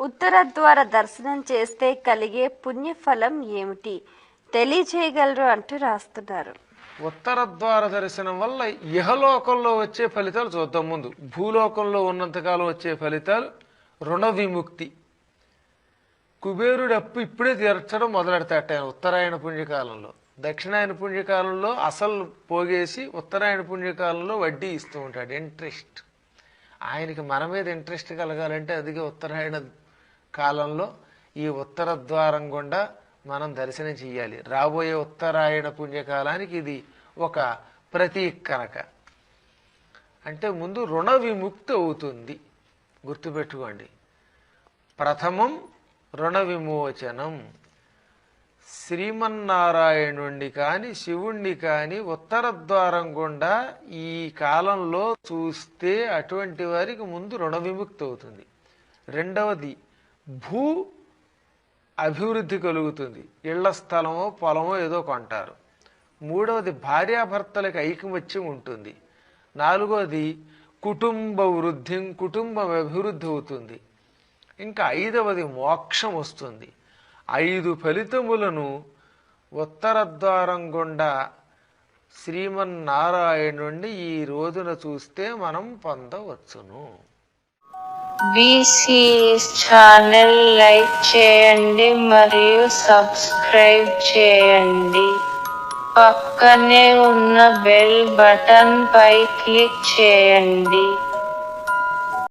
ఉత్తర ద్వార దర్శనం చేస్తే కలిగే పుణ్యఫలం ఏమిటి? తెలియచేయగలరు అంటూ రాస్తున్నారు. ఉత్తర ద్వార దర్శనం వల్ల ఇహలోకంలో వచ్చే ఫలితాలు చూద్దాం ముందు. భూలోకంలో ఉన్నంతకాలం వచ్చే ఫలితాలు రుణ విముక్తి. కుబేరుడు అప్పు ఇప్పుడే తీర్చడం మొదలెడతాట ఆయన ఉత్తరాయణ పుణ్యకాలంలో. దక్షిణాయన పుణ్యకాలంలో అసలు పోగేసి ఉత్తరాయణ పుణ్యకాలంలో వడ్డీ ఇస్తూ ఉంటాడు. ఇంట్రెస్ట్. ఆయనకి మన మీద ఇంట్రెస్ట్ కలగాలంటే అదిగా ఉత్తరాయణ కాలంలో ఈ ఉత్తర ద్వారం గుండా మనం దర్శనం చేయాలి రాబోయే ఉత్తరాయణ పుణ్యకాలానికి ఇది ఒక ప్రతీక కనుక అంటే ముందు రుణ విముక్తి అవుతుంది. గుర్తుపెట్టుకోండి. ప్రథమం రుణ విమోచనం. శ్రీమన్నారాయణుణ్ణి కాని శివుణ్ణి కాని ఉత్తర ద్వారం గుండా ఈ కాలంలో చూస్తే అటువంటి వారికి ముందు రుణ విముక్తి అవుతుంది. రెండవది భూ అభివృద్ధి కలుగుతుంది. ఇళ్ళ స్థలమో పొలమో ఏదో కొంటారు. మూడవది భార్యాభర్తలకు ఐకమత్యం ఉంటుంది. నాలుగవది కుటుంబ వృద్ధి కుటుంబం అభివృద్ధి అవుతుంది. ఇంకా ఐదవది మోక్షం వస్తుంది. ఐదు ఫలితములను ఉత్తర ద్వారం గుండా శ్రీమన్నారాయణుణ్ణి ఈ రోజున చూస్తే మనం పొందవచ్చును. బీసీఎస్ ఛానల్ లైక్ చేయండి మరియు సబ్స్క్రైబ్ చేయండి. పక్కనే ఉన్న బెల్ బటన్ పై క్లిక్ చేయండి.